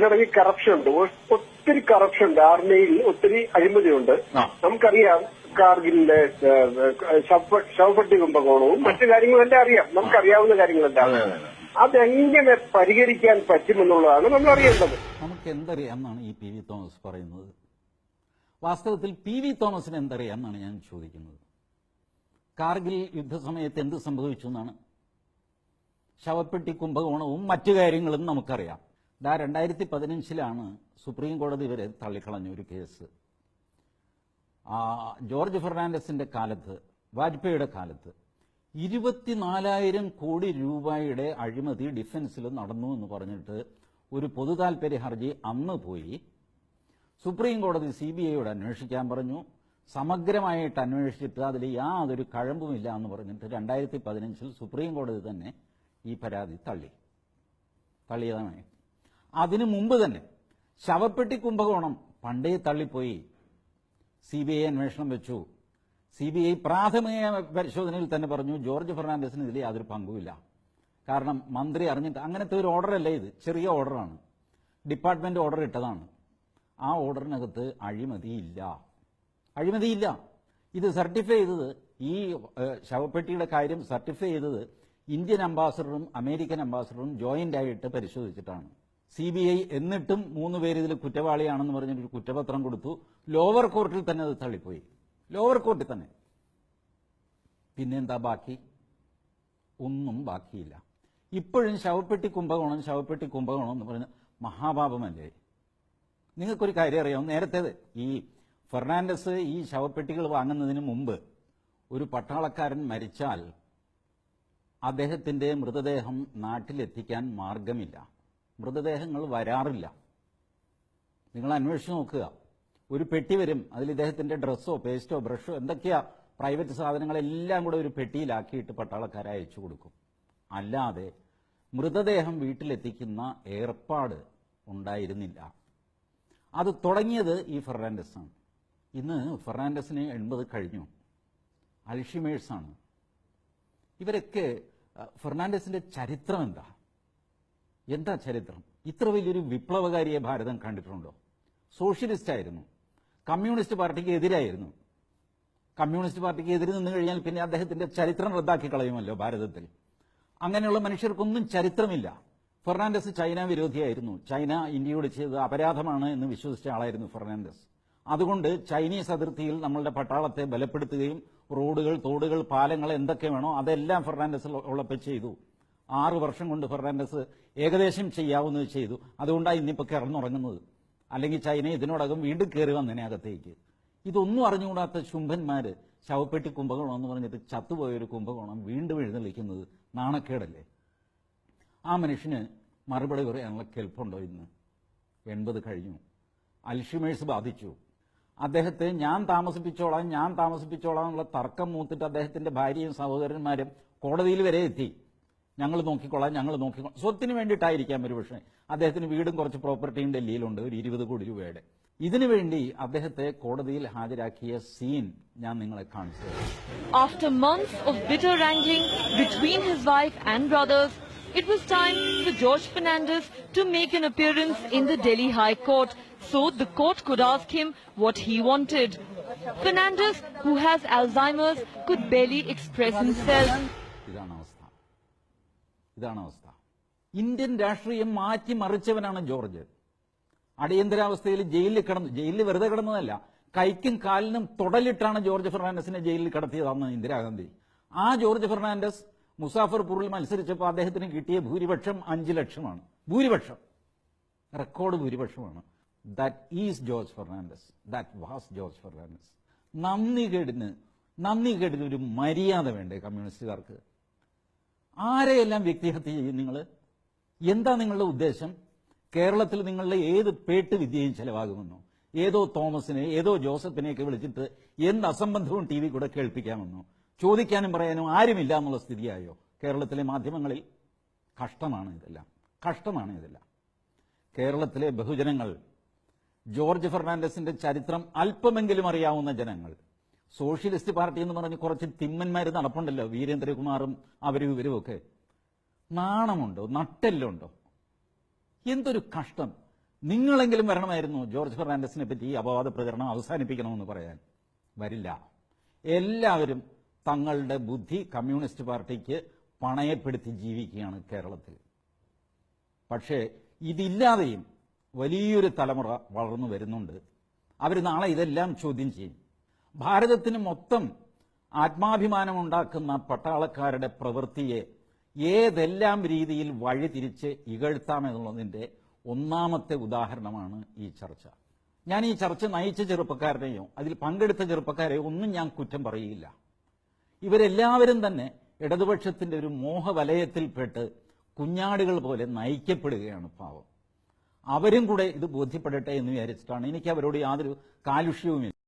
ഇതിനിടയിൽ കറപ്ഷൻ ഉണ്ട്. ഒത്തിരി കറപ്ഷൻ ഉണ്ട്. ആർമിയിൽ ഒത്തിരി അഴിമതിയുണ്ട്. നമുക്കറിയാം കാർഗിലിന്റെ ശവപ്പെട്ടി കുംഭകോണവും മറ്റു കാര്യങ്ങളും എല്ലാം അറിയാം നമുക്കറിയാവുന്ന കാര്യങ്ങളെല്ലാം. അതെ, അതെ, അതെ. അതെങ്ങനെ പരിഹരിക്കാൻ പറ്റുമെന്നുള്ളതാണ് നമ്മൾ അറിയേണ്ടത് നമുക്ക് എന്തറിയാം എന്നാണ് ഈ പി വി തോമസ് പറയുന്നത്? വാസ്തവത്തിൽ പി വി തോമസിന് എന്തറിയാം എന്നാണ് ഞാൻ ചോദിക്കുന്നത്? കാർഗിൽ യുദ്ധസമയത്ത് എന്ത് സംഭവിച്ചു എന്നാണ്? ശവപ്പെട്ടി കുംഭകോണവും മറ്റു കാര്യങ്ങളും നമുക്കറിയാം. ദാ രണ്ടായിരത്തി പതിനഞ്ചിലാണ് സുപ്രീം കോടതി വരെ തള്ളിക്കളഞ്ഞ ഒരു കേസ്. ജോർജ് ഫെർണാണ്ടസിന്റെ കാലത്ത് വാജ്പേയിയുടെ കാലത്ത് ഇരുപത്തിനാലായിരം കോടി രൂപയുടെ അഴിമതി ഡിഫൻസിൽ നടന്നു എന്ന് പറഞ്ഞിട്ട് ഒരു പൊതു താൽപര്യ ഹർജി അന്ന് പോയി. സുപ്രീം കോടതി സി ബി ഐയോട് അന്വേഷിക്കാൻ പറഞ്ഞു. സമഗ്രമായിട്ട് അന്വേഷിച്ചിട്ട് അതിൽ യാതൊരു കഴമ്പുമില്ല എന്ന് പറഞ്ഞിട്ട് രണ്ടായിരത്തി പതിനഞ്ചിൽ സുപ്രീം കോടതി തന്നെ ഈ പരാതി തള്ളി. തള്ളിയതാണ്. അതിനു മുമ്പ് തന്നെ ശവപ്പെട്ടി കുംഭകോണം പണ്ടേ തള്ളിപ്പോയി. സി ബി ഐ അന്വേഷണം വെച്ചു. സി ബി ഐ പ്രാഥമിക പരിശോധനയിൽ തന്നെ പറഞ്ഞു ജോർജ് ഫെർണാണ്ടസിന് ഇതിൽ യാതൊരു പങ്കുമില്ല. കാരണം മന്ത്രി അറിഞ്ഞിട്ട് അങ്ങനത്തെ ഒരു ഓർഡറല്ല ഇത്. ചെറിയ ഓർഡറാണ്. ഡിപ്പാർട്ട്മെന്റ് ഓർഡർ ഇട്ടതാണ്. ആ ഓർഡറിനകത്ത് അഴിമതിയില്ല. അഴിമതിയില്ല. ഇത് സർട്ടിഫൈ ചെയ്തത് ഈ ശവപ്പെട്ടിയുടെ കാര്യം സർട്ടിഫൈ ചെയ്തത് ഇന്ത്യൻ അംബാസഡറും അമേരിക്കൻ അംബാസഡറും ജോയിന്റ് ആയിട്ട് പരിശോധിച്ചിട്ടാണ്. സി ബി ഐ എന്നിട്ടും മൂന്ന് പേര് ഇതിൽ കുറ്റവാളിയാണെന്ന് പറഞ്ഞിട്ട് ഒരു കുറ്റപത്രം കൊടുത്തു. ലോവർ കോർട്ടിൽ തന്നെ അത് തള്ളിപ്പോയി. ലോവർ കോർട്ടിൽ തന്നെ. പിന്നെന്താ ബാക്കി? ഒന്നും ബാക്കിയില്ല. ഇപ്പോഴും ശവപ്പെട്ടി കുംഭകോണം ശവപ്പെട്ടി കുംഭകോണം എന്ന് പറഞ്ഞ മഹാപാപമല്ലേ? നിങ്ങൾക്കൊരു കാര്യം അറിയാം നേരത്തെ ഈ ഫെർണാണ്ടസ് ഈ ശവപ്പെട്ടികൾ വാങ്ങുന്നതിന് മുമ്പ് ഒരു പട്ടാളക്കാരൻ മരിച്ചാൽ അദ്ദേഹത്തിന്റെ മൃതദേഹം നാട്ടിലെത്തിക്കാൻ മാർഗമില്ല. മൃതദേഹങ്ങൾ വരാറില്ല. നിങ്ങൾ അന്വേഷിച്ച് നോക്കുക. ഒരു പെട്ടി വരും അതിൽ ഇദ്ദേഹത്തിന്റെ ഡ്രസ്സോ പേസ്റ്റോ ബ്രഷോ എന്തൊക്കെയാ പ്രൈവറ്റ് സാധനങ്ങളെല്ലാം കൂടെ ഒരു പെട്ടിയിലാക്കിയിട്ട് പട്ടാളക്കാരെ അയച്ചു കൊടുക്കും. അല്ലാതെ മൃതദേഹം വീട്ടിലെത്തിക്കുന്ന ഏർപ്പാട് ഉണ്ടായിരുന്നില്ല. അത് തുടങ്ങിയത് ഈ ഫെർണാണ്ടസ് ആണ് ഇന്ന് ഫെർണാണ്ടസിന് എൺപത് കഴിഞ്ഞു. അൽഷിമേഴ്സാണ്. ഇവരൊക്കെ ഫെർണാണ്ടസിന്റെ ചരിത്രം എന്താ എന്താ ചരിത്രം? ഇത്ര വലിയൊരു വിപ്ലവകാരിയെ ഭാരതം കണ്ടിട്ടുണ്ടോ? സോഷ്യലിസ്റ്റ് ആയിരുന്നു കമ്മ്യൂണിസ്റ്റ് പാർട്ടിക്ക് എതിരായിരുന്നു. കമ്മ്യൂണിസ്റ്റ് പാർട്ടിക്ക് എതിര് നിന്ന് കഴിഞ്ഞാൽ പിന്നെ അദ്ദേഹത്തിന്റെ ചരിത്രം റദ്ദാക്കി കളയുമല്ലോ ഭാരതത്തിൽ. അങ്ങനെയുള്ള മനുഷ്യർക്കൊന്നും ചരിത്രമില്ല. ഫെർണാണ്ടസ് ചൈന വിരോധിയായിരുന്നു. ചൈന ഇന്ത്യയോട് ചെയ്തത് അപരാധമാണ് എന്ന് വിശ്വസിച്ച ആളായിരുന്നു ഫെർണാണ്ടസ്. അതുകൊണ്ട് ചൈനീസ് അതിർത്തിയിൽ നമ്മളുടെ പട്ടാളത്തെ ബലപ്പെടുത്തുകയും റോഡുകൾ തോടുകൾ പാലങ്ങൾ എന്തൊക്കെ വേണോ അതെല്ലാം ഫെർണാണ്ടസ് ഉള്ളപ്പോൾ ചെയ്തു. ആറു വർഷം കൊണ്ട് ഫെർണാണ്ടസ് ഏകദേശം ചെയ്യാവുന്നത് ചെയ്തു. അതുകൊണ്ടാണ് ഇന്നിപ്പോൾ കിടന്നുറങ്ങുന്നത്. അല്ലെങ്കിൽ ചൈന ഇതിനോടകം വീണ്ടും കയറി വന്നതിനെ അകത്തേക്ക്. ഇതൊന്നും അറിഞ്ഞുകൂടാത്ത ശുംഭന്മാര് ശവപ്പെട്ടി കുംഭകോണം എന്ന് പറഞ്ഞിട്ട് ചത്തുപോയൊരു കുംഭകോണം വീണ്ടും എഴുന്നള്ളിക്കുന്നത് നാണക്കേടല്ലേ? ആ മനുഷ്യന് മറുപടി പറയാനുള്ള കെൽപ്പുണ്ടോ ഇന്ന്? എൺപത് കഴിഞ്ഞു. അൽഷിമേഴ്സ് ബാധിച്ചു. അദ്ദേഹത്തെ ഞാൻ താമസിപ്പിച്ചോളാം ഞാൻ താമസിപ്പിച്ചോളാം എന്നുള്ള തർക്കം മൂത്തിട്ട് അദ്ദേഹത്തിന്റെ ഭാര്യയും സഹോദരന്മാരും കോടതിയിൽ വരെ എത്തി. ഞങ്ങൾ നോക്കിക്കൊള്ളാം ഞങ്ങൾ നോക്കിക്കൊള്ളാം. സ്വത്തിന് വേണ്ടിയിട്ടായിരിക്കാം ഒരു പക്ഷേ അദ്ദേഹത്തിന് വീടും കുറച്ച് പ്രോപ്പർട്ടിയും ഡൽഹിയിലുണ്ട് ഒരു ഇരുപത് കോടി രൂപയുടെ. ഇതിനുവേണ്ടി അദ്ദേഹത്തെ കോടതിയിൽ ഹാജരാക്കിയ സീൻ ഞാൻ നിങ്ങളെ കാണിച്ചു after months of bitter wrangling between his wife and brothers it was time for George Fernandes to make an appearance in the Delhi high court so the court could ask him what he wanted Fernandes who has Alzheimer's could barely express himself ഇതാണ് ഇതാണ് അവസ്ഥ. Indian രാഷ്ട്രീയം മാറ്റിമറിച്ചവനാണ് George. അടിയന്തരാവസ്ഥയിൽ ജയിലിൽ കിടന്നു ജയിലിൽ വെറുതെ കിടന്നതല്ല കൈക്കും കാലിനും തുടലിട്ടാണ് ജോർജ് ഫെർണാണ്ടസിനെ ജയിലിൽ കടത്തിയതാണ് ഇന്ദിരാഗാന്ധി. ആ ജോർജ് ഫെർണാണ്ടസ് മുസാഫർപൂറിൽ മത്സരിച്ചപ്പോൾ അദ്ദേഹത്തിന് കിട്ടിയ ഭൂരിപക്ഷം അഞ്ച് ലക്ഷമാണ്. ഭൂരിപക്ഷം. Record ഭൂരിപക്ഷമാണ്. That is George Fernandes that was George Fernandes നന്ദി കേടിന് നന്ദി കേടിന് ഒരു മര്യാദ വേണ്ടേ കമ്മ്യൂണിസ്റ്റുകാർക്ക്? ആരെയെല്ലാം വ്യക്തിഹത്യ ചെയ്യും നിങ്ങൾ എന്താ നിങ്ങളുടെ ഉദ്ദേശം? കേരളത്തിൽ നിങ്ങളുടെ ഏത് പേട്ട് വിദ്യയും ചെലവാകുമെന്നോ? ഏതോ തോമസിനെ ഏതോ ജോസഫിനെയൊക്കെ വിളിച്ചിട്ട് എന്ത് അസംബന്ധവും ടി വി കൂടെ കേൾപ്പിക്കാമെന്നോ? ചോദിക്കാനും പറയാനും ആരുമില്ല എന്നുള്ള സ്ഥിതിയായോ കേരളത്തിലെ മാധ്യമങ്ങളിൽ? കഷ്ടമാണ് ഇതെല്ലാം. കഷ്ടമാണ് ഇതെല്ലാം. കേരളത്തിലെ ബഹുജനങ്ങൾ ജോർജ് ഫെർണാണ്ടസിന്റെ ചരിത്രം അല്പമെങ്കിലും അറിയാവുന്ന ജനങ്ങൾ സോഷ്യലിസ്റ്റ് പാർട്ടി എന്ന് പറഞ്ഞ് കുറച്ച് തിമ്മന്മാർ നടപ്പുണ്ടല്ലോ. വീരേന്ദ്രകുമാറും അവരും ഇവരും ഒക്കെ. നാണമുണ്ടോ? നട്ടെല്ലുണ്ടോ? എന്തൊരു കഷ്ടം. നിങ്ങളെങ്കിലും വരണമായിരുന്നു ജോർജ് ഫെർണാണ്ടസിനെ പറ്റി ഈ അപവാദ പ്രചരണം അവസാനിപ്പിക്കണമെന്ന് പറയാൻ. വരില്ല. എല്ലാവരും തങ്ങളുടെ ബുദ്ധി കമ്മ്യൂണിസ്റ്റ് പാർട്ടിക്ക് പണയപ്പെടുത്തി ജീവിക്കുകയാണ് കേരളത്തിൽ. പക്ഷേ ഇതില്ലാതെയും വലിയൊരു തലമുറ വളർന്നു വരുന്നുണ്ട്. അവർ നാളെ ഇതെല്ലാം ചോദ്യം ചെയ്യും. ഭാരതത്തിന് മൊത്തം ആത്മാഭിമാനമുണ്ടാക്കുന്ന പട്ടാളക്കാരുടെ പ്രവൃത്തിയെ ഏതെല്ലാം രീതിയിൽ വഴിതിരിച്ച് ഇകഴ്ത്താമെന്നുള്ളതിന്റെ ഒന്നാമത്തെ ഉദാഹരണമാണ് ഈ ചർച്ച. ഞാൻ ഈ ചർച്ച നയിച്ച ചെറുപ്പക്കാരനെയോ അതിൽ പങ്കെടുത്ത ചെറുപ്പക്കാരെയോ ഒന്നും ഞാൻ കുറ്റം പറയില്ല ഇവരെല്ലാവരും തന്നെ ഇടതുപക്ഷത്തിന്റെ ഒരു മോഹവലയത്തിൽപ്പെട്ട് കുഞ്ഞാടുകൾ പോലെ നയിക്കപ്പെടുകയാണ് പാവം. അവരും കൂടെ ഇത് ബോധ്യപ്പെടട്ടെ എന്ന് വിചാരിച്ചിട്ടാണ്. എനിക്ക് അവരോട് യാതൊരു കാലുഷ്യവുമില്ല.